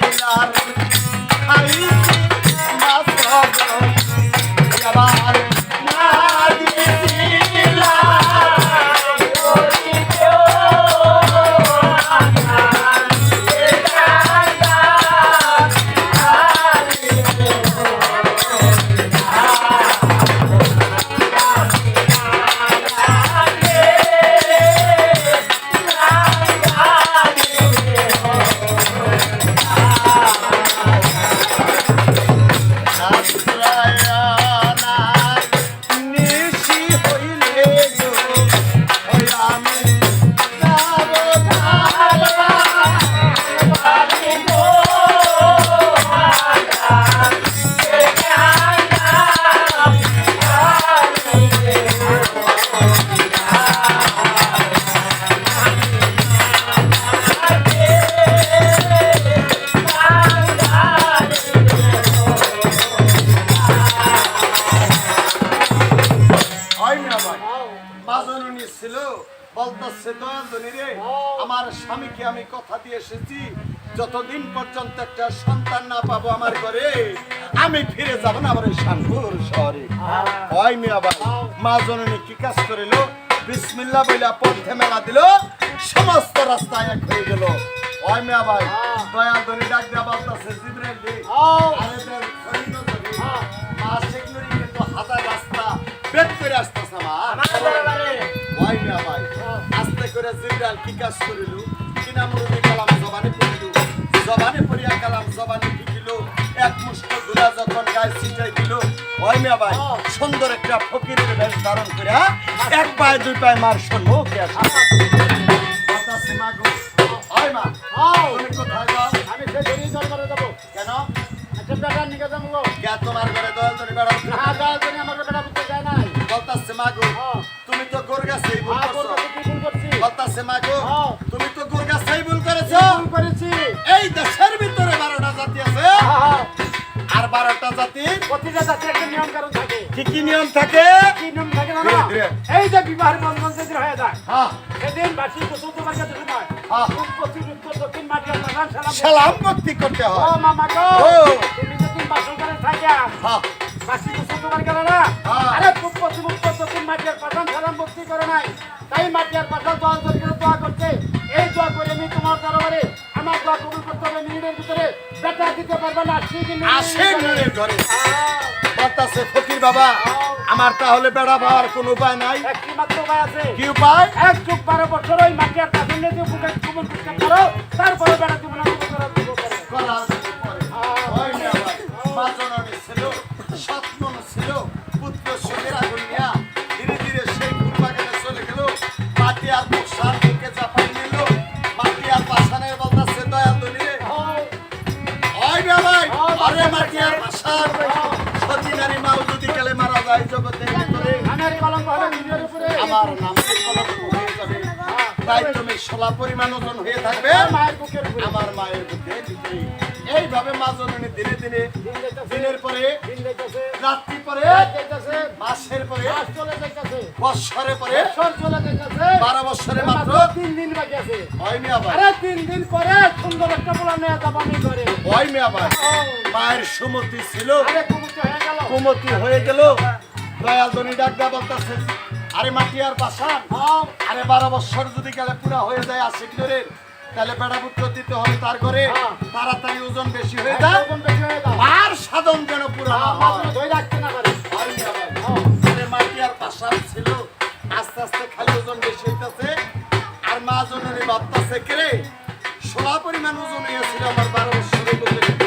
அழிந்தார் দয়ালদনি রে আমার স্বামীকে আমি কথা দিয়ে এসেছি যতদিন পর্যন্ত একটা সন্তান না পাবো আমার ঘরে আমি ফিরে যাব না আমার শানপুর শহরে। হয় মিয়া ভাই মা জননী কি কাজ করিল? বিসমিল্লা বইলা পথে মেলা দিল সমস্ত রাস্তা এক হয়ে গেল। হয় মিয়া ভাই দয়ালদনি ডাক দেওয়া বলতেছে জিব্রাইল রে আরে করে জিব্রাইল কি কাজ করিল কিনা মুরুবি কালাম জবানে পড়িল। জবানে পড়িয়া কালাম জবানে ঢুকিল এক মুষ্ট দুলা যখন গায়ে ছিটাই দিল ভাই মিয়া ভাই সুন্দর একটা ফকিরের বেশ ধারণ করে এক পায়ে দুই পায়ে মার সম্মুখে আসে? হয় মা তুমি কোথায় যাও আমি সে দেরি দরবারে যাব। কেন? একটা বেটা নিকে যাব। কে তোমার ঘরে দয়াল ধরে বেড়াও না যাওয়ার জন্য আমার বেটা বুঝতে যায় নাই। বলতাছে মা গো করছি বলতাছে মা গো হ্যাঁ। তুমি তো গোর গাছেই ভুল করেছ করেছি। এই দেশের ভিতরে বারোটা জাতি আছে। হ্যাঁ, আর বারোটা জাতির প্রতিটা জাতির একটা নিয়ম কারণ থাকে। কি কি নিয়ম থাকে? কি নিয়ম থাকে না। এই যে বিবাহের বন্ধন যেদিন হয়ে যায়। হ্যাঁ। সেদিন বাসি গোসল তোমার কাছে সময় হ্যাঁ। পশ্চিম উত্তর দক্ষিণ মাটি সালাম ভক্তি করতে ও হয় মামা গো ও। তুমি যেদিন বাসন করে হ্যাঁ। বাসি গোসল তোমার গেল না? হ্যাঁ। আরে পশ্চিম উত্তর দক্ষিণ মাটি আর সালাম ভক্তি করে নাই। তাই আর পাঠান দোয়া করে দোয়া করছে। এই দোয়া করে আমি তোমার দরবারে আমার দোয়া কবুল করতে হবে মিনিটের ভিতরে। বেটা দিতে পারবে না আসে নুনের ঘরে বলতাছে ফকির বাবা আমার তাহলে বেড়া পাওয়ার কোনো উপায় নাই। একটি মাত্র উপায় আছে। কি উপায়? এক যুগ বারো বছর ওই মাটি আর পাঠান দিয়ে বুকে কবুল করতে পারো। তারপরে বেটা দিব না করো। হয়। সতী নারী মাও যদি গেলে মারা যায় জগতের ভিতরে, আমার নাম। তাই তুমি সোলা পরিমাণ ওজন হয়ে থাকবে আমার মায়ের বুকে। এইভাবে মা জননী দিন যাইতাছে দিনের পরে দিন রাত্রি পরে মাসের পরে বৎসরে পরে বারো বৎসরে মাত্র তিন দিন বাকি আছে হয়নি আবার তিন দিন পরে সুন্দর একটা পোলা নিয়ে যাব আমি করে হয়নি আবার মায়ের সুমতি ছিল। আরে কুমুতে হয়ে গেল। হয়ে দয়াল দনি ডাকদা বলতেছে আরে মাটি আর বাসান আরে বারো বৎসর যদি গেলে পুরা হয়ে যায় আশি কিলোরের তাহলে বেড়া পুত্র দিতে হবে তার ঘরে। হ্যাঁ। তাড়াতাড়ি ওজন বেশি হয়ে যায় হয়ে আর সাধন যেন পুরা হয়। রাখতে না পারে। আরে পাশান ছিল। আস্তে আস্তে খালি ওজন বেশি হইতাছে। আর মা জনের ভাবতাছে কেরে সোলা পরিমাণ ওজন হয়েছিল আমার বারো বছরের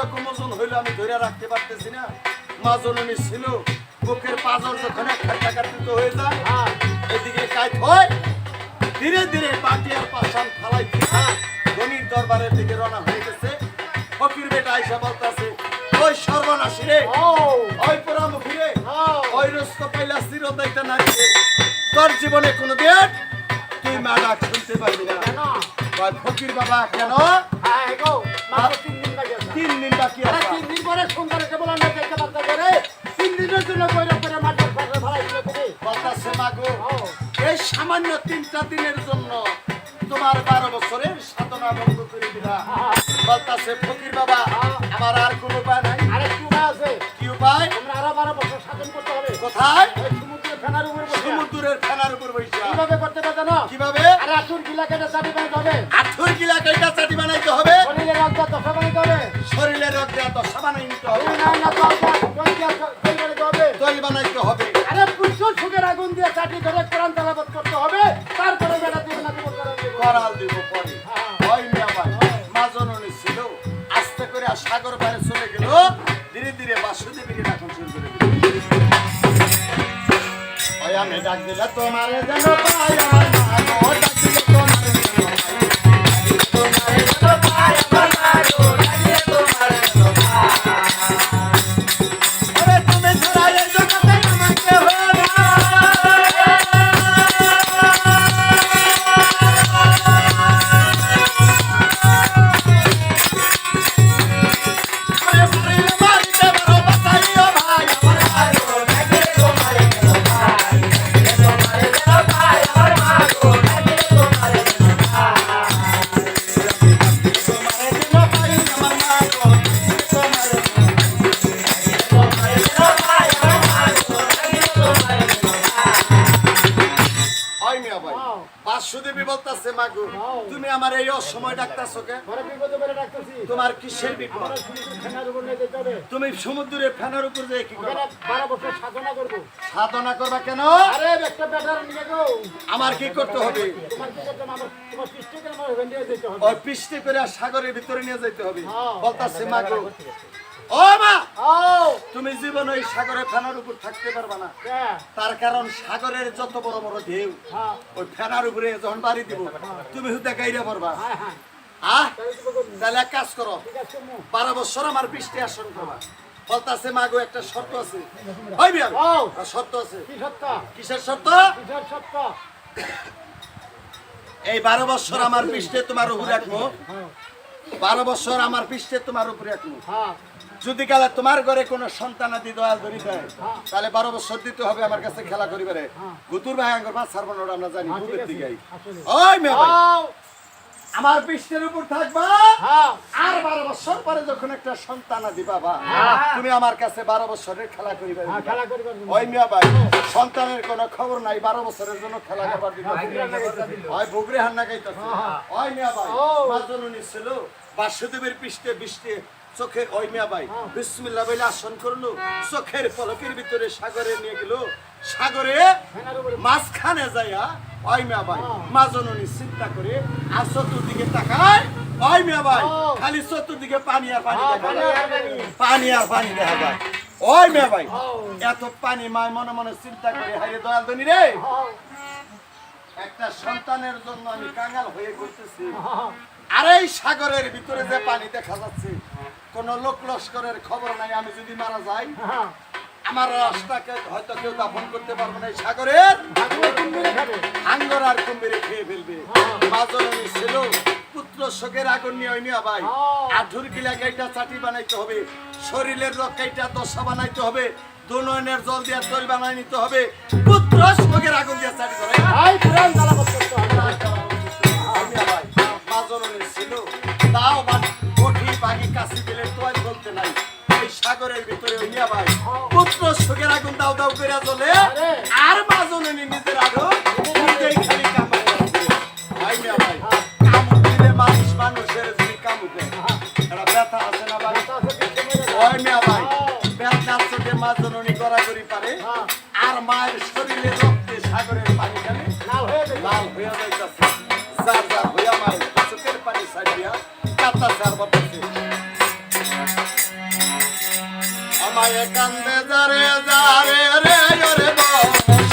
বুকে। আর কি রকম ওজন হইল আমি ধরে রাখতে পারতেছি না। মা জননী ছিল বুকের পাজর যখন একটা কাটিত হয়ে যায় হ্যাঁ এদিকে কাইত হয় ধীরে ধীরে পাটি আর পাশান ফালাই দিয়ে ধনির দরবারের দিকে রওনা হয়ে গেছে। ফকির বেটা আইসা বলতাছে ওই সর্বনাশী রে ওই পোড়ামুখী রে ওই রস্ক পাইলা চিরদাইটা না তোর জীবনে কোনো দিন তুই মা ডাক শুনতে পারবি না। ফকির বাবা কেন? হ্যাঁ আরে পরে সুন্দর একটা পোলা দেখতে পারতে করে তিন দিনের জন্য কইরা করে মাটির পাশে ফেলাই দিলে তুমি। বলতাছে মা এই সামান্য তিনটা দিনের জন্য তোমার বারো বছরের সাধনা বন্ধ করে দিলা। বলতাছে ফকির বাবা আমার আর কোনো উপায় নাই। আরেকটি উপায় আছে? কি উপায়? তোমরা আরও বারো বছর সাধন করতে হবে। কোথায়? সমুদ্রের ফেনার উপর বসে সমুদ্রের ফেনার উপর বৈশা কীভাবে জানো? কীভাবে? আরে আচুর গিলা কেটে চাটি বানাতে হবে। আঠুর গিলা কেটা চাটি বানাইতে হবে। শরীরের অন্তর দশা বানাতে হবে। শরীরের রোগ দেওয়া তো সাবানাই নিতে হবে। না না বানাতে হবে। বানাইতে হবে। আরে প্রচুর সুখের আগুন দিয়ে চাটি ধরে কোরআন তালাবাদ করতে হবে। তারপরে বেড়া দিবে না দিব করাল দিব পরে। ওই মিয়া ভাই মা জননী ছিল। আস্তে করে আর সাগর পারে চলে গেল। ধীরে ধীরে বাসুদেবীকে আমি ডাক দিলে তোমার যেন পায়া ডাক দিলে তুমি আমার এই অসময় ডাকতাছো কে? তোমার কিসের বিপদ? তুমি সমুদ্রের ফেনার উপর দিয়ে কি সাধনা করব। সাধনা করবা কেন? আরে একটা ব্যাটার নিয়ে গো। আমার কি করতে হবে? তোমার কি করতে হবে? তোমার সৃষ্টিকে আমার ওখান যেতে হবে। ওই পৃষ্ঠে করে সাগরের ভিতরে নিয়ে যেতে হবে। হ্যাঁ। বলতাছে মাগু ও মা! তুমি জীবন ওই সাগরের ফেনার উপর থাকতে পারবা না। হ্যাঁ তার কারণ সাগরের যত বড় বড় ঢেউ হ্যাঁ। ওই ফেনার উপরে যখন বাড়ি দিব তুমি হুদা গাইরা পারবা হ্যাঁ হ্যাঁ। আহ তাহলে এক কাজ করো। বারো বছর আমার পৃষ্ঠে আসন করবা। বলতাছে মাগো একটা শর্ত আছে। ওই বিয়ার ও! শর্ত আছে। কি কিসের শর্ত? কিসের এই বারো বছর আমার পৃষ্ঠে তোমার উপরে রাখব। হ্যাঁ। বারো বছর আমার পৃষ্ঠে তোমার উপরে রাখব। হ্যাঁ। যদি গেলে তোমার ঘরে কোনো সন্তান আদি দয়াল ধরি দেয় তাহলে বারো বছর দিতে হবে আমার কাছে খেলা করিবারে গুতুর ভাই আঙ্গর পাঁচ সার বানোর আমরা জানি হ্যাঁ, বুকের আছে। দিকে ওই মেয়ে আমার পৃষ্ঠের উপর থাকবা হ্যাঁ। আর বারো বছর পরে যখন একটা সন্তান আদি বাবা তুমি আমার কাছে বারো বছরের খেলা করিবে হ্যাঁ। ওই মিয়া ভাই সন্তানের কোনো খবর নাই বারো বছরের জন্য খেলা করবার দিতে ওই বুগরে হান্না গাইতেছে। ওই মিয়া ভাই ও। মা জননী ছিল বাসুদেবের পৃষ্ঠে বৃষ্টি চোখে ওই মিয়া ভাই বিসমিল্লাহ বলে আসন করল চোখের পলকের ভিতরে সাগরে নিয়ে গেল। সাগরে মাঝখানে যাইয়া ওই মিয়া ভাই মা জননী চিন্তা করে আর চতুর্দিকে তাকায়। ওই মিয়া ভাই খালি চতুর্দিকে পানি আর পানি হ্যাঁ, দেখা পানি। আর পানি। দেখা যায়। ওই মিয়া ভাই। এত পানি মায় মনে মনে চিন্তা করে হাইরে দয়াল ধনী রে! হ্যাঁ। একটা সন্তানের জন্য আমি কাঙ্গাল হয়ে ঘুরতেছি হ্যাঁ। আর এই সাগরের ভিতরে যে পানি দেখা যাচ্ছে কোন লোক লস্করের খবর নাই আমি যদি মারা যাই হ্যাঁ। আমার রাস্তাকে হয়তো কেউ দাফন করতে পারব না এই সাগরের। হাঙ্গর আর কুম্ভীরে খেয়ে ফেলবে। মা ছিল পুত্র শোকের আগুন নিয়ে ওই মিয়া ভাই। আঠুর গিলা গাইটা চাটি বানাইতে হবে শরীরের রকাইটা দশা বানাইতে হবে দুনয়নের জল দিয়ে তৈল বানাই নিতে হবে। পুত্র শোকের আগুন দিয়ে চাটি বানাই শোকের আগুন দাও দাও করে চলে আরে। বাজনে নিজের আগুন নিজেই খালি করছে। ভাই মিয়া ভাই কামড় দিলে মানুষ মানুষের যদি কামড় দেয়। একটা ব্যথা আছে না ভাই? ওই মিয়া ভাই ব্যথা চোখে মা জননী গড়াগড়ি পারে আর মায়ের শরীরে আমায় কান্দে দারে দারে রে রে বল